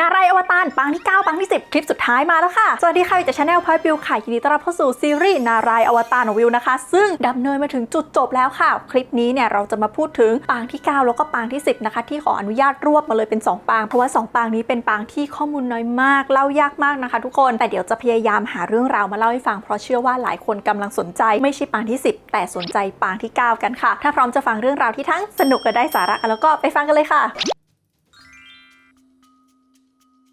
นารายอวตารปางที่ 9ปางที่ 10 คลิปสุดท้ายมาแล้วค่ะ สวัสดีค่ะอยู่จากชาแนลพอยบิวค่ะยินดีต้อนรับเข้าสู่ซีรีส์นารายอวตารของวิวนะคะ ซึ่งดำเนินมาถึงจุดจบแล้วค่ะ คลิปนี้เนี่ยเราจะมาพูดถึงปางที่ 9 แล้วก็ปางที่ 10 นะคะ ที่ขออนุญาตรวบมาเลยเป็น 2ปางเพราะว่า 2ปางนี้เป็นปางที่ข้อมูลน้อยมากเล่ายากมากนะคะ ทุกคนแต่เดี๋ยวจะพยายามหาเรื่องราวมาเล่าให้ฟังเพราะเชื่อว่าหลายคนกำลังสนใจ ไม่ใช่ปางที่ 10 แต่สนใจปางที่ 9 กันค่ะ ถ้าพร้อมจะฟังเรื่องราวที่ทั้งสนุกและได้สาระกันแล้วก็ไปฟังกันเลยค่ะ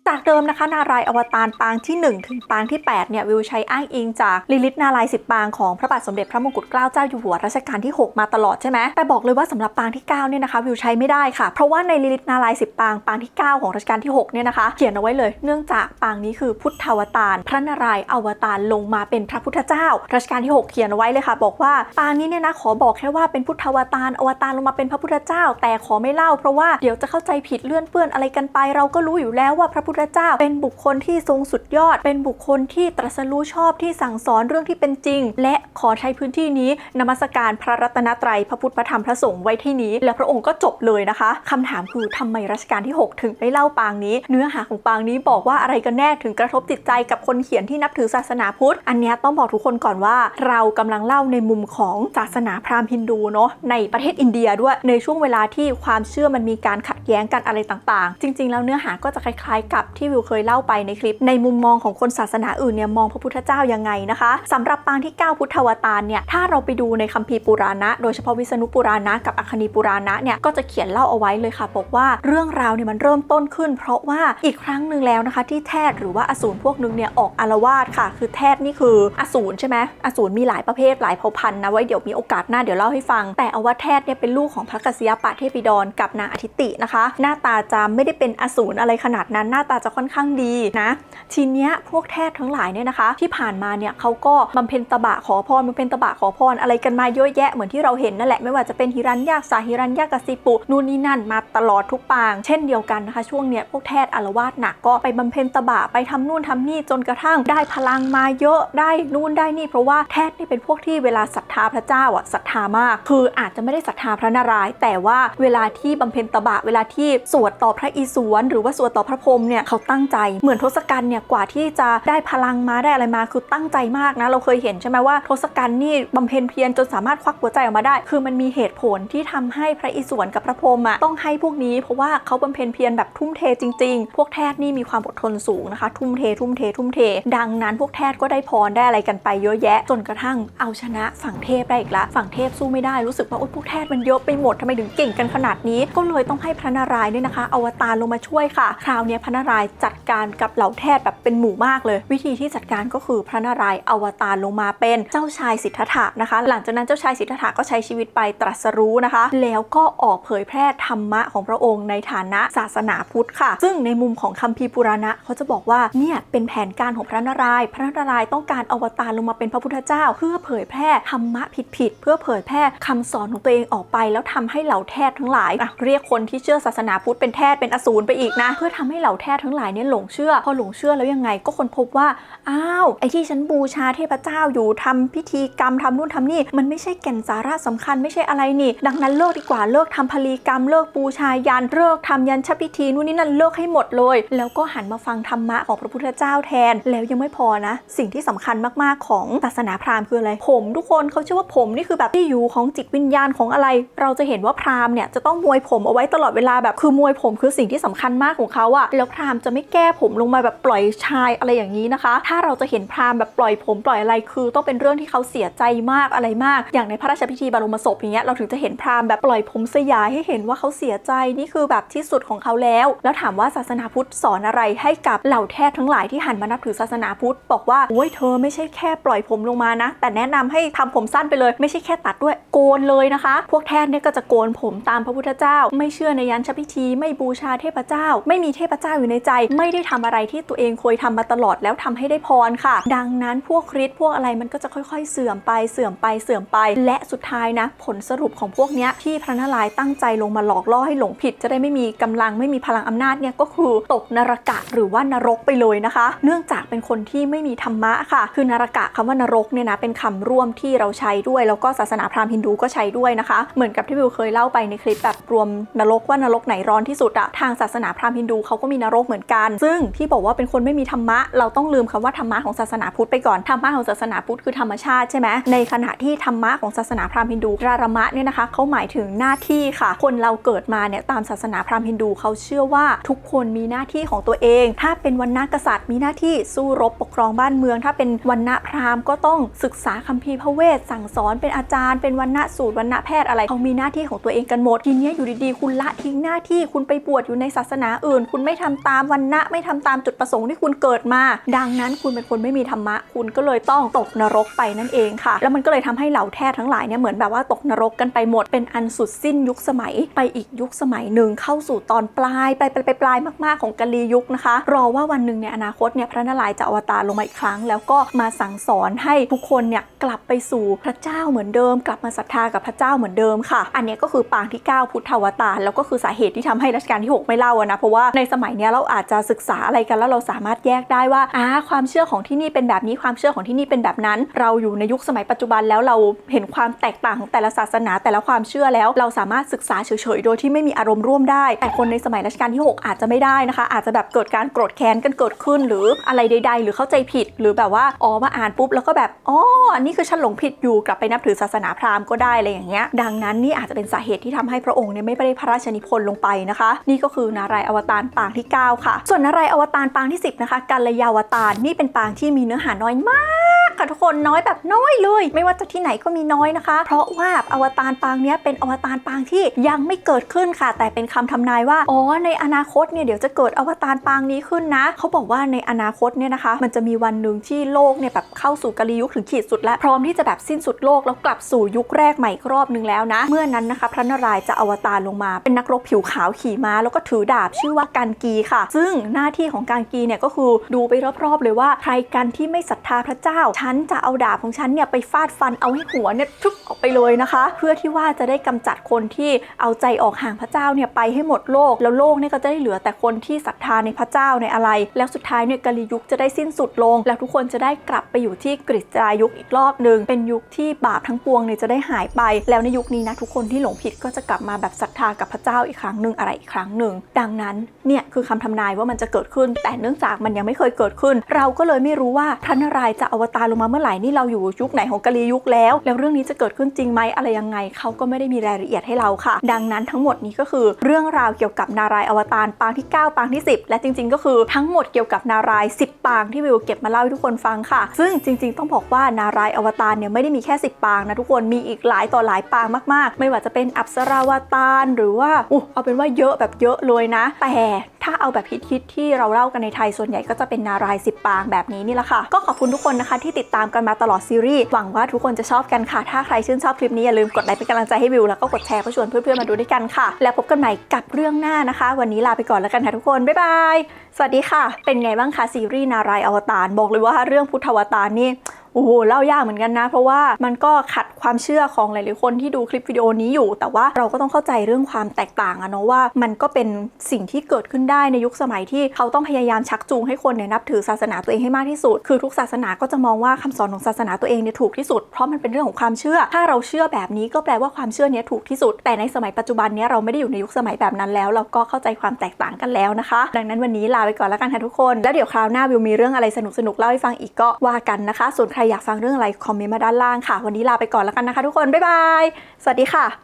จากเดิมนะคะ นารายอวตารปางที่ 1 ถึงปางที่ 8 เนี่ย วิวใช้อ้างอิงจากลิลิตนารายณ์10ปางของพระบาทสมเด็จพระมงกุฎเกล้าเจ้าอยู่หัวรัชกาลที่ 6 มาตลอดใช่ไหมแต่บอกเลยว่าสำหรับปางที่ 9 เนี่ยนะคะวิวใช้ไม่ได้ค่ะ เพราะว่าในลิลิตนารายณ์10ปางปางที่ 9 ของรัชกาลที่ 6 เนี่ยนะคะ เขียนเอาไว้เลยเนื่องจากปางนี้คือพุทธวตารพระนารายณ์อวตารลงมาเป็นพระพุทธเจ้า รัชกาลที่ 6 เขียนเอาไว้เลยค่ะ บอกว่าปางนี้เนี่ยนะขอบอกแค่ว่าเป็นพุทธวตารอวตารลงมาเป็นพระพุทธเจ้า แต่ขอไม่เล่าเพราะว่าเดี๋ยวจะเข้าใจผิดเลื่อนเปื้อนอะไรกันไป เราก็รู้อยู่แล้วว่าพระพุทธเจ้า เป็นบุคคลที่ทรงสุดยอด เป็นบุคคลที่ตรัสรู้ชอบที่สั่งสอนเรื่องที่เป็นจริง และขอใช้พื้นที่นี้นมัสการพระรัตนตรัยพระพุทธพระธรรมพระสงฆ์ไว้ที่นี้ แล้วพระองค์ก็จบเลยนะคะคำถามคือทำไมรัชกาลที่ 6 ถึงไม่เล่าปางนี้ เนื้อหาของปางนี้บอกว่าอะไรกันแน่ถึงกระทบจิตใจกับคนเขียนที่นับถือศาสนาพุทธ อันนี้ต้องบอกทุกคนก่อนว่า เรากำลังเล่าในมุมของศาสนาพราหมณ์ฮินดูเนาะในประเทศอินเดียด้วยในช่วงเวลาที่ความเชื่อมันมีการขัด แย้งกันอะไรต่างๆ จริง ๆ แล้วเนื้อหาก็จะคล้ายๆ กับที่วิวเคยเล่าไปในคลิป ในมุมมองของคนศาสนาอื่นเนี่ยมองพระพุทธเจ้ายังไงนะคะสำหรับปางที่ 9 พุทธวตารเนี่ยถ้าเราไปดูในคัมภีร์ปุราณะ โดยเฉพาะวิษณุปุราณะกับอัคคณีปุราณะเนี่ยก็จะเขียนเล่าเอาไว้เลยค่ะบอกว่าเรื่องราวเนี่ยมันเริ่มต้นขึ้น เพราะว่าอีกครั้งหนึ่งแล้วนะคะ ที่แทดหรือว่าอสูรพวกนึงเนี่ยออกอารวาสค่ะ คือแทดนี่คืออสูรใช่ไหมอสูรมีหลายประเภทหลายเผ่าพันธุ์นะไว้เดี๋ยวมีโอกาสหน้าเดี๋ยวเล่าให้ฟัง แต่เอาว่าแทดเนี่ยเป็นลูกของพระกษียปะเทพิดรกับนางอธิตินะคะหน้าตาจะไม่ได้เป็นอสูรอะไรขนาดนั้นหน้าตาจะค่อนข้างดีนะทีเนี้ยพวกแทดทั้งหลายเนี่ยนะคะ ที่ผ่านมาเนี่ยเขาก็บำเพ็ญตบะขอพรบำเพ็ญตบะขอพรอะไรกันมาเยอะแยะเหมือนที่เราเห็นนั่นแหละไม่ว่าจะเป็นหิรัญยากษาหิรัญยากสิปุนู่นนี่นั่นมาตลอดทุกปาง เช่นเดียวกันนะคะ ช่วงเนี้ยพวกแทดอารวาสหนักก็ไปบำเพ็ญตบะไปทำนู่นทำนี่จนกระทั่งได้พลังมาเยอะได้นู่นได้นี่ เพราะว่าแทดนี่เป็นพวกที่เวลาศรัทธาพระเจ้าอะศรัทธามาก คืออาจจะไม่ได้ศรัทธาพระนารายณ์แต่ว่าเวลาที่บำเพ็ญตบะเวลาที่สวดต่อพระอิศวรหรือว่าสวดต่อพระพรหมเนี่ยเขาตั้งใจเหมือนทศกัณฐ์เนี่ยกว่าที่จะได้พลังมาได้อะไรมาคือตั้งใจมากนะเราเคยเห็นใช่ไหมว่าทศกัณฐ์นี่บำเพ็ญเพียรจนสามารถควักหัวใจออกมาได้ คือมันมีเหตุผลที่ทำให้พระอิศวรกับพระพรหมอะต้องให้พวกนี้ เพราะว่าเขาบำเพ็ญเพียรแบบทุ่มเทจริง ๆ พวกแทดนี่มีความอดทนสูงนะคะ ทุ่มเท ทุ่มเท ทุ่มเท ดังนั้นพวกแทดก็ได้พรได้อะไรกันไปเยอะแยะ จนกระทั่งเอาชนะฝั่งเทพได้อีกละ ฝั่งเทพสู้ไม่ได้รู้สึกว่าโอ๊ยพวกแทดมันเยอะไปหมดทำไมถึงเก่งกันขนาดนี้ ก็เลยต้องให้พระนารายณ์เนี่ยนะคะ อวตารลงมาช่วยค่ะ คราวนี้พระนารายณ์จัดการกับเหล่าแทดแบบเป็นหมู่มากเลย วิธีที่จัดการก็คือพระนารายณ์อวตารลงมาเป็นเจ้าชายสิทธัตถะนะคะ หลังจากนั้นเจ้าชายสิทธัตถะก็ใช้ชีวิตไปตรัสรู้นะคะ แล้วก็ออกเผยแพร่ธรรมะของพระองค์ในฐานะศาสนาพุทธค่ะ ซึ่งในมุมของคัมภีร์ปุราณะเขาจะบอกว่าเนี่ยเป็นแผนการของพระนารายณ์พระนารายณ์ต้องการอวตารลงมาเป็นพระพุทธเจ้า เพื่อเผยแพร่ธรรมะผิดๆเพื่อเผยแพร่คำสอนของตัวเองออกไป แล้วทำให้เหล่าแทดทั้งหลายเรียกคนที่เชื่อศาสนาพุทธเป็นแทดเป็นอสูรไปอีกนะ เพื่อทำให้เหล่าแทดทั้งหลายเนี่ยหลงเชื่อ พอหลงเชื่อแล้วยังไงก็คนพบว่าอ้าวไอ้ที่ฉันบูชาเทพเจ้าอยู่ทำพิธีกรรมทำนู่นทำนี่ มันไม่ใช่แก่นสาระสำคัญไม่ใช่อะไรนี่ ดังนั้นเลิกดีกว่าเลิกทำพลีกรรม เลิกบูชายันเลิกทำยันชพิธีนู่นนี่นั่นเลิกให้หมดเลย แล้วก็หันมาฟังธรรมะของพระพุทธเจ้าแทนแล้วยังไม่พอนะ สิ่งที่สำคัญมากๆของศาสนาพราหมณ์คืออะไรผม ทุกคนเขาเชื่อว่าผมนี่คือแบบที่อยู่ของจิตวิญญาณของอะไร เราจะเห็นว่าพราหมณ์เนี่ยจะต้องมวยผมเอาไว้ตลอดเวลาแบบคือมวยผมคือสิ่งที่สำคัญมากของเขาอะแล้วพราหมณ์จะไม่แก้ผมลงมาแบบปล่อยชายอะไรอย่างนี้นะคะ ถ้าเราจะเห็นพราหมณ์แบบปล่อยผมปล่อยอะไรคือ ต้องเป็นเรื่องที่เขาเสียใจมากอะไรมาก อย่างในพระราชพิธีบรมศพอย่างเงี้ยเราถึงจะเห็นพราหมณ์แบบปล่อยผมสยายให้เห็นว่าเขาเสียใจนี่คือแบบที่สุดของเขาแล้ว แล้วถามว่าศาสนาพุทธสอนอะไรให้กับเหล่าแทศทั้งหลายที่หันมานับถือศาสนาพุทธบอกว่าโอ้ยเธอไม่ใช่แค่ปล่อยผมลงมานะ แต่แนะนำให้ทำผมสั้นไปเลย ไม่ใช่แค่ตัดด้วยโกนเลยนะคะ พวกแทศเนี่ยก็จะโกนผมตามพระพุทธเจ้า ไม่เชื่อในยันชพิธี ไม่บูชาเทพเจ้า ไม่มีเทพเจ้าอยู่ในใจ ไม่ได้ทำอะไรที่ตัวเองเคยทำมาตลอดแล้วทำให้ได้พรค่ะ ดังนั้นพวกคริสพวกอะไรมันก็จะค่อยๆ เสื่อมไปเสื่อมไปเสื่อมไป และสุดท้ายนะ ผลสรุปของพวกเนี้ยที่พระนารายณ์ตั้งใจลงมาหลอกล่อให้หลงผิด จะได้ไม่มีกำลังไม่มีพลังอำนาจเนี่ยก็คือตกนรกะหรือว่านรกไปเลยนะคะ เนื่องจากเป็นคนที่ไม่มีธรรมะค่ะ คือนรกะคำว่านรกเนี่ยนะเป็นคำร่วมที่เราใช้ด้วย แล้วก็ศาสนาพราหมณ์ฮินดูก็ใช้ด้วยนะคะ เหมือนกับที่วิวเคยเล่าไปในคลิปแบบรวมนรกว่านรกไหนร้อนที่สุดอะทางศาสนาพราหมณ์ฮินดูเขาก็มีนรกเหมือนกัน ซึ่งที่บอกว่าเป็นคนไม่มีธรรมะ เราต้องลืมคำว่าธรรมะของศาสนาพุทธไปก่อนธรรมะของศาสนาพุทธคือธรรมชาติใช่ไหมในขณะที่ธรรมะของศาสนาพราหมณ์ฮินดูรารมะเนี่ยนะคะเขาหมายถึงหน้าที่ค่ะ คนเราเกิดมาเนี่ยตามศาสนาพราหมณ์ฮินดูเขาเชื่อว่าทุกคนมีหน้าที่ของตัวเอง ถ้าเป็นวันณะกษัตริย์ มีหน้าที่สู้รบปกครองบ้านเมือง ถ้าเป็นวันณะพราหมณ์ก็ต้องศึกษาคัมภีร์พระเวทสั่งสอนเป็นอาจารย์ เป็นวันณะสูตรวันณะแพทย์อะไรเขามีหน้าที่ของตัวเองกันหมดทีเนี้ยอยู่ดีๆคุณละทิ้งหน้าที่คุณไปบวชอยู่ในศาสนาอื่น คุณไม่ทำตามวันณะไม่ทำตามจุดประสงค์ที่คุณเกิดมา ดังนั้นคุณเป็นคนไม่มีธรรมะ คุณก็เลยต้องตกนรกไปนั่นเองค่ะ แล้วมันก็เลยทำให้เหล่าแทศทั้งหลายเนี่ยเหมือนแบบว่าตกนรกกันไปหมดเป็นอันสุดสิ้นยุคสมัยไปอีกยุคสมัยหนึ่งเข้าสู่ตอนปลายไปไปไปปลายมาก ๆ ของกาลียุคนะคะ รอว่าวันหนึ่งในอนาคตเนี่ยพระนารายณ์จะอวตารลงมาอีกครั้ง แล้วก็มาสั่งสอนให้ทุกคนเนี่ยกลับไปสู่พระเจ้าเหมือนเดิม กลับมาศรัทธากับพระเจ้าเหมือนเดิมค่ะ อันนี้ก็คือปางที่ 9 พุทธวตารแล้วก็คือสาเหตุที่ทำให้รัชกาลที่ 6 ไม่เล่านะเพราะว่าในสมัยนี้เราอาจจะศึกษาอะไรกันแล้วเราสามารถแยกได้ว่าอ่าความเชื่อของที่นี่เป็นแบบนี้ความเชื่อของที่นี่เป็นแบบนั้น เราอยู่ในยุคสมัยปัจจุบันแล้วเราเห็นความแตกต่างของแต่ละศาสนา แต่ละความเชื่อแล้ว เราสามารถศึกษาเฉยๆโดยที่ไม่มีอารมณ์ร่วมได้ แต่คนในสมัยรัชกาลที่ 6 อาจจะไม่ได้นะคะ อาจจะแบบเกิดการโกรธแค้นกันเกิดขึ้น หรืออะไรใด ๆ หรือเข้าใจผิด หรือแบบว่าอ๋อมาอ่านปุ๊บแล้วก็แบบอ๋ออันนี้คือฉันหลงผิดอยู่กลับไปนับถือศาสนาพราหมณ์ก็ได้อะไรอย่างเงี้ยดังนั้นนี่อาจจะเป็นสาเหตุที่ทำให้พระองค์เนี่ยไม่ได้พระราชนิพนธ์ลงไปนะคะ นี่ก็คือนารายอวตารปางที่ 9 ค่ะ ส่วนนารายอวตารปางที่ 10 นะคะกัลยาวตารนี่เป็นปางที่มีเนื้อหาน้อยมาก ค่ะทุกคนน้อยแบบน้อยเลย ไม่ว่าจะที่ไหนก็มีน้อยนะคะ เพราะว่าอวตารปางนี้เป็นอวตารปางที่ยังไม่เกิดขึ้นค่ะ แต่เป็นคำทำนายว่าอ๋อในอนาคตเนี่ยเดี๋ยวจะเกิดอวตารปางนี้ขึ้นนะเขาบอกว่าในอนาคตเนี่ยนะคะ มันจะมีวันหนึ่งที่โลกเนี่ยแบบเข้าสู่กาลยุคถึงขีดสุดและพร้อมที่จะแบบสิ้นสุดโลกแล้วกลับสู่ยุคแรกใหม่อีกรอบหนึ่งแล้วนะ เมื่อนั้นนะคะ พระนารายณ์จะอวตารลงมา เป็นนักรบผิวขาวขี่ม้าแล้วก็ถือดาบชื่อว่ากันกีค่ะ ซึ่งหน้าที่ของการกีเนี่ยก็คือดูไปรอบๆเลยว่าใครกันที่ไม่ศรัทธาพระเจ้าฉันจะเอาดาบของฉันเนี่ยไปฟาดฟันเอาให้หัวเนี่ยทุบออกไปเลยนะคะ เพื่อที่ว่าจะได้กำจัดคนที่เอาใจออกห่างพระเจ้าเนี่ยไปให้หมดโลก แล้วโลกเนี่ยก็จะได้เหลือแต่คนที่ศรัทธาในพระเจ้าในอะไร แล้วสุดท้ายเนี่ยกาลียุคจะได้สิ้นสุดลง แล้วทุกคนจะได้กลับไปอยู่ที่กฤษดายุคอีกรอบหนึ่งเป็นยุคที่บาปทั้งปวงเนี่ยจะได้หายไป แล้วในยุคนี้นะทุกคนที่หลงผิดก็จะกลับมาแบบศรัทธากับพระเจ้าอีกครั้งหนึ่งอะไรอีกครั้งหนึ่ง ดังนั้นเนี่ยคือคำทำนายว่ามันจะเกิดขึ้น แต่เนื่องจากมันยังไม่เคยเกิดขึ้น เราก็เลยไม่รู้ว่าพระนารายจะอวตารลงมาเมื่อไหร่นี่เราอยู่ยุคไหนของกาลียุคแล้ว แล้วเรื่องนี้จะเกิดขึ้นจริงไหมอะไรยังไงเขาก็ไม่ได้มีรายละเอียดให้เราค่ะ ดังนั้นทั้งหมดนี้ก็คือเรื่องราวเกี่ยวกับนารายอวตารปางที่ 9 ปางที่ 10 และจริง ๆ ก็คือทั้งหมดเกี่ยวกับนาราย 10 ปางที่วิวเก็บมาเล่าให้ทุกคนฟังค่ะ ซึ่งจริง ๆ ต้องบอกว่านารายอวตารเนี่ยไม่ได้มีแค่ 10 ปางนะทุกคนมีอีกหลายต่อหลายปางมากๆ ไม่ว่าจะเป็นอัปสราวตารหรือว่าอู้เอาเป็นว่าเยอะแบบเยอะเลยนะ แต่ถ้าเอาแบบฮิตๆที่เราเล่ากันในไทยส่วนใหญ่ก็จะเป็นนาราย 10 ปางแบบนี้นี่แหละค่ะ ก็ขอบคุณทุกคนนะคะที่ติดตามกันมาตลอดซีรีส์ หวังว่าทุกคนจะชอบกันค่ะ ถ้าใครชื่นชอบคลิปนี้อย่าลืมกดไลค์เป็นกำลังใจให้วิวแล้วก็กดแชร์เพื่อชวนเพื่อนๆมาดูด้วยกันค่ะ แล้วพบกันใหม่กับเรื่องหน้านะคะ วันนี้ลาไปก่อนแล้วกันค่ะทุกคน บ๊ายบาย สวัสดีค่ะ เป็นไงบ้างคะซีรีส์นารายอวตารบอกเลยว่าเรื่องพุทธวตารนี่ โอ้โหเล่ายากเหมือนกันนะ เพราะว่ามันก็ขัดความเชื่อของหลาย ๆ คนที่ดูคลิปวิดีโอนี้อยู่ แต่ว่าเราก็ต้องเข้าใจเรื่องความแตกต่างอะเนาะว่า มันก็เป็นสิ่งที่เกิดขึ้นได้ในยุคสมัยที่เขาต้องพยายามชักจูงให้คนเนี่ยนับถือศาสนาตัวเองให้มากที่สุด คือทุกศาสนาก็จะมองว่าคำสอนของศาสนาตัวเองเนี่ยถูกที่สุด เพราะมันเป็นเรื่องของความเชื่อ ถ้าเราเชื่อแบบนี้ก็แปลว่าความเชื่อเนี้ยถูกที่สุด แต่ในสมัยปัจจุบันเนี้ยเราไม่ได้อยู่ในยุคสมัยแบบนั้นแล้ว เราก็เข้าใจความแตกต่างกันแล้วนะคะ ดังนั้นวันนี้ลาไปก่อนแล้วกันค่ะทุกคน แล้วเดี๋ยวคราวหน้าวิวมีเรื่องอะไรสนุกๆเล่าให้ฟังอีกก็ว่ากันนะคะ ส่วนใครอยากฟังเรื่องอะไรคอมเมนต์มาด้านล่างค่ะ วันนี้ลาไปก่อนแล้วกันนะคะ ทุกคน บ๊ายบาย สวัสดีค่ะ